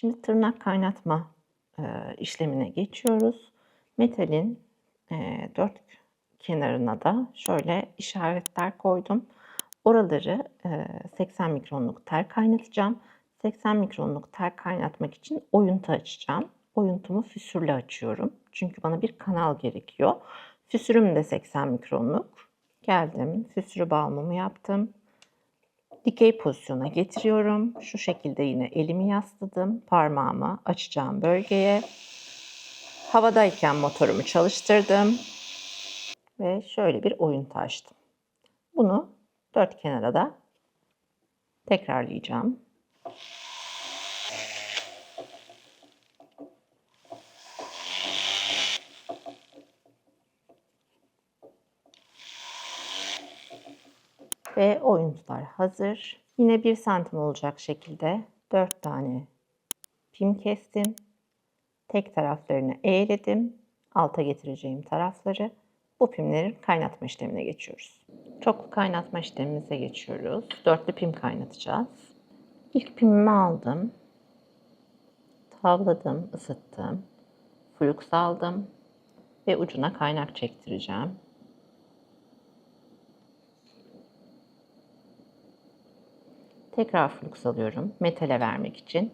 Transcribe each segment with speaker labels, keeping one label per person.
Speaker 1: Şimdi tırnak kaynatma e, işlemine geçiyoruz. Metalin e, dört kenarına da şöyle işaretler koydum. Oraları e, 80 mikronluk tel kaynatacağım. 80 mikronluk tel kaynatmak için oyuntu açacağım. Oyuntumu füsürle açıyorum. Çünkü bana bir kanal gerekiyor. Füsürüm de 80 mikronluk. Geldim, füsürü bağlamamı yaptım. Dikey pozisyona getiriyorum. Şu şekilde yine elimi yasladım. Parmağımı açacağım bölgeye. Havadayken motorumu çalıştırdım. Ve şöyle bir oyuntu açtım. Bunu dört kenara da tekrarlayacağım. Ve oyuntular hazır. Yine 1 santim olacak şekilde 4 tane pim kestim. Tek taraflarını eğledim. Alta getireceğim tarafları. Bu pimlerin kaynatma işlemine geçiyoruz. Çoklu kaynatma işlemimize geçiyoruz. Dörtlü pim kaynatacağız. İlk pimimi aldım. Tavladım, ısıttım. Flux aldım ve ucuna kaynak çektireceğim. Tekrar flux alıyorum metale vermek için.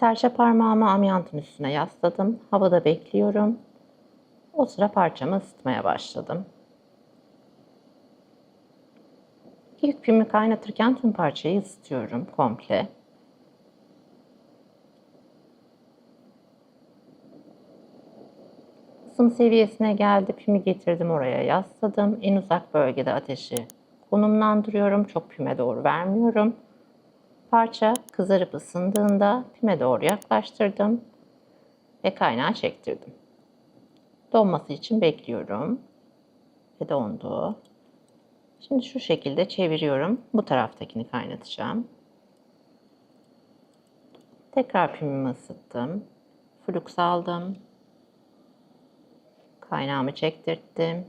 Speaker 1: Serçe parmağımı amyantın üstüne yasladım. Havada bekliyorum. O sıra parçamı ısıtmaya başladım. İlk pimi kaynatırken tüm parçayı ısıtıyorum komple. Isım seviyesine geldi. Pimi getirdim oraya yasladım. En uzak bölgede ateşi konumlandırıyorum. Çok pime doğru vermiyorum. Parça kızarıp ısındığında pime doğru yaklaştırdım ve kaynağı çektirdim. Donması için bekliyorum. Ve dondu. Şimdi şu şekilde çeviriyorum. Bu taraftakini kaynatacağım. Tekrar pimimi ısıttım. Flux aldım. Kaynağımı çektirttim.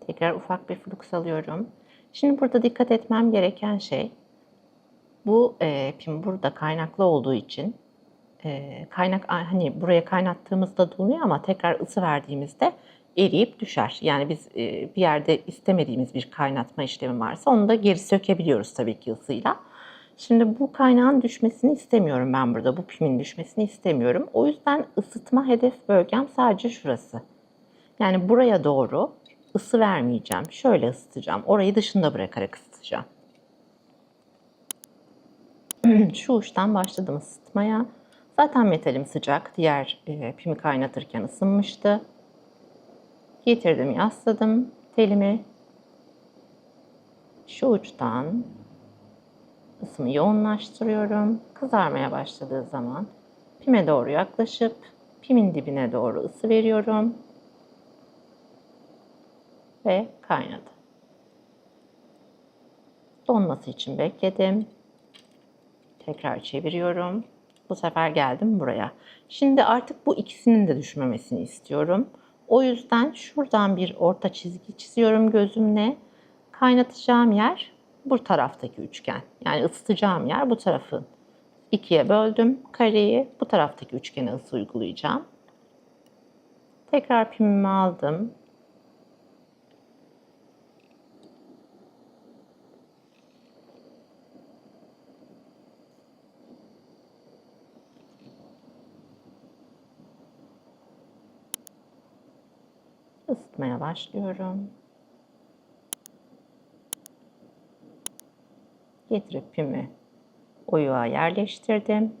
Speaker 1: Tekrar ufak bir flux alıyorum. Şimdi burada dikkat etmem gereken şey bu e, pim burada kaynaklı olduğu için e, kaynak hani buraya kaynattığımızda donuyor ama tekrar ısı verdiğimizde eriyip düşer. Yani biz e, bir yerde istemediğimiz bir kaynatma işlemi varsa onu da geri sökebiliyoruz tabii ki ısıyla. Şimdi bu kaynağın düşmesini istemiyorum ben burada. Bu pimin düşmesini istemiyorum. O yüzden ısıtma hedef bölgem sadece şurası. Yani buraya doğru ısı vermeyeceğim. Şöyle ısıtacağım. Orayı dışında bırakarak ısıtacağım. Şu uçtan başladım ısıtmaya. Zaten metalim sıcak. Diğer e, pimi kaynatırken ısınmıştı. Getirdim, yasladım telimi. Şu uçtan ısımı yoğunlaştırıyorum. Kızarmaya başladığı zaman pime doğru yaklaşıp pimin dibine doğru ısı veriyorum ve kaynadı. Donması için bekledim. Tekrar çeviriyorum. Bu sefer geldim buraya. Şimdi artık bu ikisinin de düşmemesini istiyorum. O yüzden şuradan bir orta çizgi çiziyorum gözümle. Kaynatacağım yer bu taraftaki üçgen. Yani ısıtacağım yer bu tarafın. ikiye böldüm kareyi. Bu taraftaki üçgene ısı uygulayacağım. Tekrar pimimi aldım. Isıtmaya başlıyorum. Getirip pimi oyuğa yerleştirdim.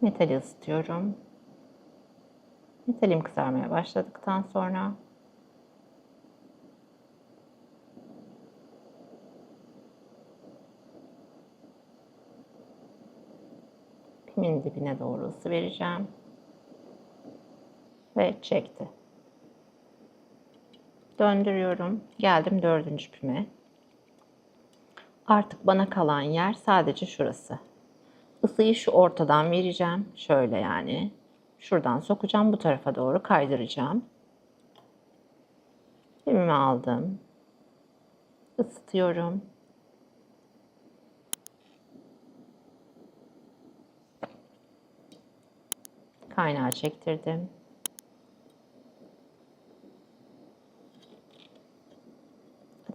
Speaker 1: Metali ısıtıyorum. Metalim kızarmaya başladıktan sonra pimin dibine doğru ısı vereceğim ve çekti. Döndürüyorum. Geldim dördüncü pime. Artık bana kalan yer sadece şurası. Isıyı şu ortadan vereceğim. Şöyle yani. Şuradan sokacağım. Bu tarafa doğru kaydıracağım. Pimimi aldım. ısıtıyorum. Kaynağı çektirdim.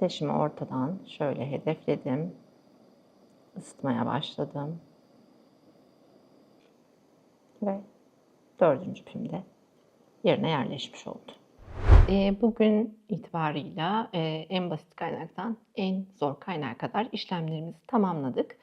Speaker 1: Ateşimi ortadan şöyle hedefledim. Isıtmaya başladım. Ve dördüncü pimde yerine yerleşmiş oldu. E, bugün itibarıyla e, en basit kaynaktan en zor kaynağa kadar işlemlerimizi tamamladık.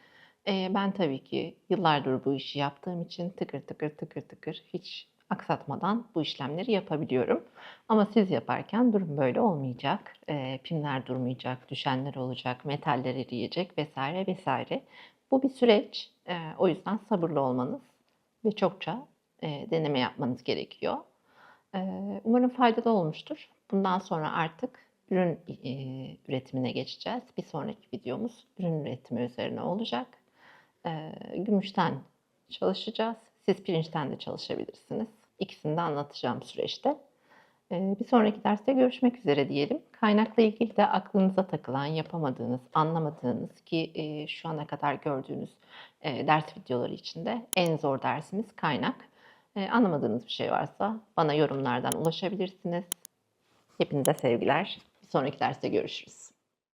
Speaker 1: E, ben tabii ki yıllardır bu işi yaptığım için tıkır tıkır tıkır tıkır hiç aksatmadan bu işlemleri yapabiliyorum. Ama siz yaparken durum böyle olmayacak. E, pimler durmayacak, düşenler olacak, metaller eriyecek vesaire vesaire. Bu bir süreç. E, o yüzden sabırlı olmanız ve çokça e, deneme yapmanız gerekiyor. E, umarım faydalı olmuştur. Bundan sonra artık ürün e, üretimine geçeceğiz. Bir sonraki videomuz ürün üretimi üzerine olacak. E, gümüşten çalışacağız. Siz pirinçten de çalışabilirsiniz. İkisini de anlatacağım süreçte. E, bir sonraki derste görüşmek üzere diyelim. Kaynakla ilgili de aklınıza takılan, yapamadığınız, anlamadığınız ki e, şu ana kadar gördüğünüz e, ders videoları içinde en zor dersimiz kaynak. E, anlamadığınız bir şey varsa bana yorumlardan ulaşabilirsiniz. Hepinize sevgiler. Bir sonraki derste görüşürüz.